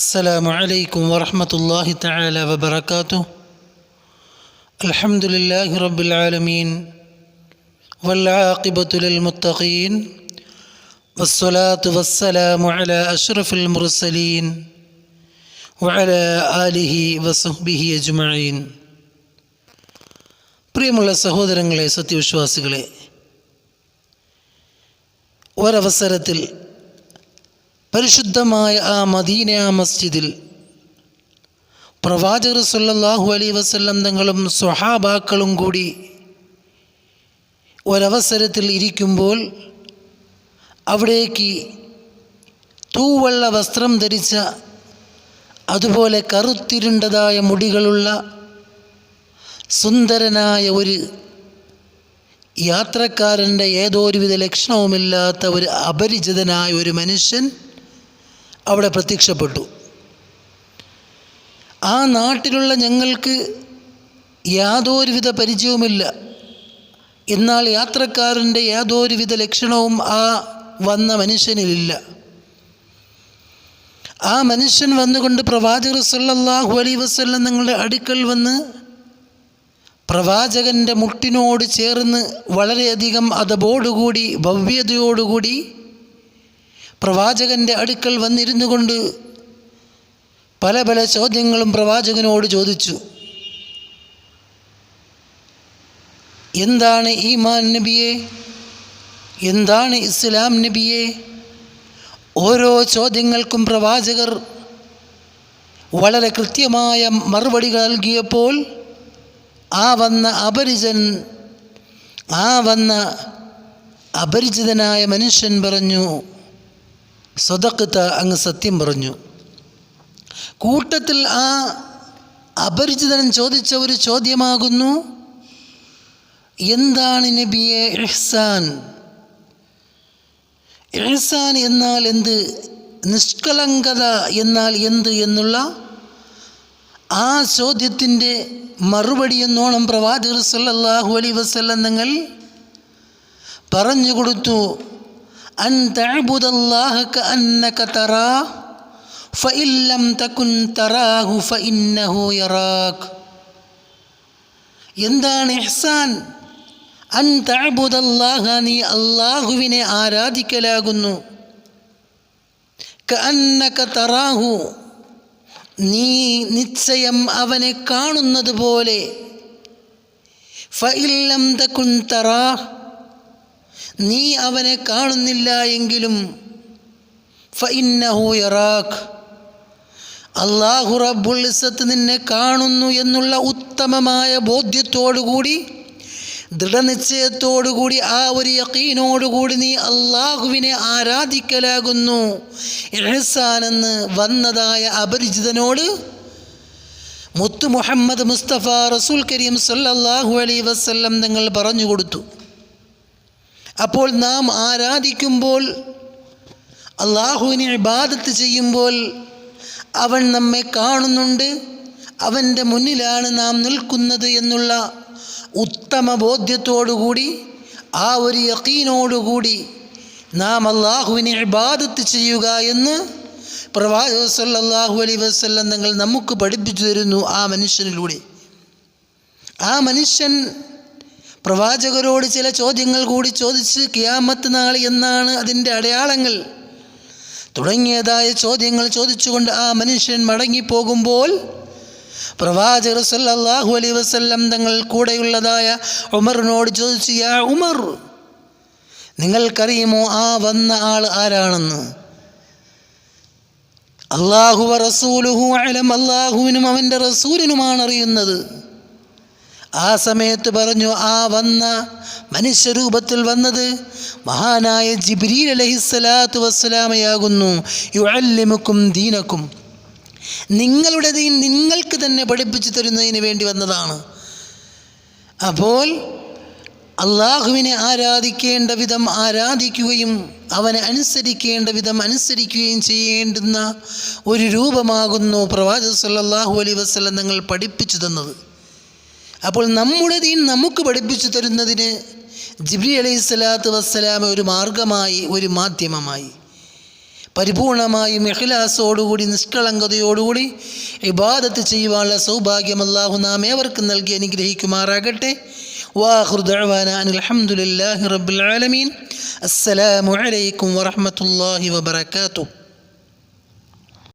السلام عليكم ورحمة الله تعالى وبركاته الحمد لله رب العالمين والعاقبة للمتقين والصلاة والسلام على أشرف المرسلين وعلى آله وصحبه أجمعين പ്രിയമുള്ള സഹോദരങ്ങളെ സത്യവിശ്വാസികളെ ഒരവസരത്തിൽ പരിശുദ്ധമായ ആ മദീന മസ്ജിദിൽ പ്രവാചകർ സല്ലാഹു അലൈഹി വസ്ല്ലം തങ്ങളും സ്വഹാബാക്കളും കൂടി ഒരവസരത്തിൽ ഇരിക്കുമ്പോൾ അവിടേക്ക് തൂവള്ള വസ്ത്രം ധരിച്ച അതുപോലെ കറുത്തിരുണ്ടതായ മുടികളുള്ള സുന്ദരനായ ഒരു യാത്രക്കാരന്റെ ഏതോ ഒരുവിധ ലക്ഷണവുമില്ലാത്ത ഒരു അപരിചിതനായ ഒരു മനുഷ്യൻ അവിടെ പ്രത്യക്ഷപ്പെട്ടു. ആ നാട്ടിലുള്ള ഞങ്ങൾക്ക് യാതൊരുവിധ പരിചയവുമില്ല. എന്നാൽ യാത്രക്കാരന്റെ യാതൊരുവിധ ലക്ഷണവും ആ വന്ന മനുഷ്യനിലില്ല. ആ മനുഷ്യൻ വന്നുകൊണ്ട് പ്രവാചകർ സല്ലല്ലാഹു അലൈഹി വസല്ലം നിങ്ങളുടെ അടുക്കൽ വന്ന് പ്രവാചകന്റെ മുട്ടിനോട് ചേർന്ന് വളരെയധികം അതബോടുകൂടി ഭവ്യതയോടുകൂടി പ്രവാചകന്റെ അടുക്കൽ വന്നിരുന്നു കൊണ്ട് പല പല ചോദ്യങ്ങളും പ്രവാചകനോട് ചോദിച്ചു. എന്താണ് ഈമാൻ നബിയെ? എന്താണ് ഇസ്ലാം നബിയെ? ഓരോ ചോദ്യങ്ങൾക്കും പ്രവാചകർ വളരെ കൃത്യമായ മറുപടി നൽകിയപ്പോൾ ആ വന്ന അപരിചൻ ആ വന്ന അപരിചിതനായ മനുഷ്യൻ പറഞ്ഞു സ്വതക്കത്ത അങ്ങ് സത്യം പറഞ്ഞു. കൂട്ടത്തിൽ ആ അപരിചിതൻ ചോദിച്ച ഒരു ചോദ്യമാകുന്നു. എന്താണ് നബിയെ ഇഹ്സാൻ? ഇഹ്സാൻ എന്നാൽ എന്ത്? നിഷ്കളങ്കത എന്നാൽ എന്ത് എന്നുള്ള ആ ചോദ്യത്തിന്റെ മറുപടി എന്നോണം പ്രവാചകർ സല്ലാഹു അലൈഹി വസല്ലം നിങ്ങൾ പറഞ്ഞു കൊടുത്തു. തഅബുദല്ലാഹ കഅന്നക തറാ ഫഇൻ ലം തകുൻ തറാഹു ഫഇന്നഹു യറാക് എന്താണ് ഇഹ്സാൻ? അൻ തഅബുദല്ലാഹ നീ അല്ലാഹുവിനെ ആരാധിക്കലാകുന്നു. കഅന്നക തറാഹു നീ നിശ്ചയം അവനെ കാണുന്നത് പോലെ ഫഇല്ലം തകുൻ തറാ നീ അവനെ കാണുന്നില്ല എങ്കിലും ഫഇന്നഹു യറാഖ് അള്ളാഹു റബ്ബുൽ ഇസത്ത് നിന്നെ കാണുന്നു എന്നുള്ള ഉത്തമമായ ബോധ്യത്തോടുകൂടി ദൃഢനിശ്ചയത്തോടുകൂടി ആ ഒരു യക്കീനോടുകൂടി നീ അള്ളാഹുവിനെ ആരാധിക്കലാകുന്നു. എഹസാനെന്ന് വന്നതായ അപരിചിതനോട് മുത്തു മുഹമ്മദ് മുസ്തഫ റസൂൽ കരീം സല്ലാഹു അലൈ വസല്ലം നിങ്ങൾ പറഞ്ഞു കൊടുത്തു. അപ്പോൾ നാം ആരാധിക്കുമ്പോൾ അള്ളാഹുവിനെ ഇബാദത്ത് ചെയ്യുമ്പോൾ അവൻ നമ്മെ കാണുന്നുണ്ട് അവന്റെ മുന്നിലാണ് നാം നിൽക്കുന്നത് എന്നുള്ള ഉത്തമ ബോധ്യത്തോടുകൂടി ആ ഒരു യക്കീനോടുകൂടി നാം അള്ളാഹുവിനെ ഇബാദത്ത് ചെയ്യുക എന്ന് പ്രവാചക സല്ലല്ലാഹു അലൈഹി വസല്ലം തങ്ങൾ നമുക്ക് പഠിപ്പിച്ചു തരുന്നു ആ മനുഷ്യനിലൂടെ. ആ മനുഷ്യൻ പ്രവാചകരോട് ചില ചോദ്യങ്ങൾ കൂടി ചോദിച്ച് കിയാമത്ത് നാൾ എന്നാണ് അതിന്റെ അടയാളങ്ങൾ. തുടങ്ങിയതായ ചോദ്യങ്ങൾ ചോദിച്ചുകൊണ്ട് ആ മനുഷ്യൻ മടങ്ങിപ്പോകുമ്പോൾ പ്രവാചകർ സല്ലാഹു അലൈ വസ്ല്ലം തങ്ങൾ കൂടെയുള്ളതായ ഉമറിനോട് ചോദിച്ചു യാ ഉമർ നിങ്ങൾക്കറിയുമോ ആ വന്ന ആൾ ആരാണെന്ന്? അള്ളാഹു റസൂലുഹു അലം അള്ളാഹുവിനും അവന്റെ റസൂലിനുമാണ് അറിയുന്നത്. ആ സമയത്ത് പറഞ്ഞു ആ വന്ന മനുഷ്യരൂപത്തിൽ വന്നത് മഹാനായ ജിബ്രീൽ അലഹിസ്സലാത്തു വസ്സലാമയാകുന്നു. യുഅല്ലിമുക്കും ദീനക്കും. നിങ്ങളുടെ ദീൻ നിങ്ങൾക്ക് തന്നെ പഠിപ്പിച്ചു തരുന്നതിന് വേണ്ടി വന്നതാണ്. അപ്പോൾ അള്ളാഹുവിനെ ആരാധിക്കേണ്ട വിധം ആരാധിക്കുകയും അവനെ അനുസരിക്കേണ്ട വിധം അനുസരിക്കുകയും ചെയ്യേണ്ടുന്ന ഒരു രൂപമാകുന്നു പ്രവാചക സല്ലാഹു അലൈഹി വസല്ലം നിങ്ങൾ പഠിപ്പിച്ചു തന്നത്. അപ്പോൾ നമ്മുടെ ദീൻ നമുക്ക് പഠിപ്പിച്ചു തരുന്നതിന് ജിബ്രി അലൈഹി സ്വലാത്തു വസ്സലാമ ഒരു മാർഗമായി ഒരു മാധ്യമമായി. പരിപൂർണമായും എഹ്ലാസോടുകൂടി നിഷ്കളങ്കതയോടുകൂടി ഇബാദത്ത് ചെയ്യുവാനുള്ള സൗഭാഗ്യം അള്ളാഹു നാം ഏവർക്കും നൽകി അനുഗ്രഹിക്കുമാറാകട്ടെ. അനിൽ ഹംദുലില്ലാഹി റബ്ബിൽ ആലമീൻ. അസ്സലാമു അലൈക്കും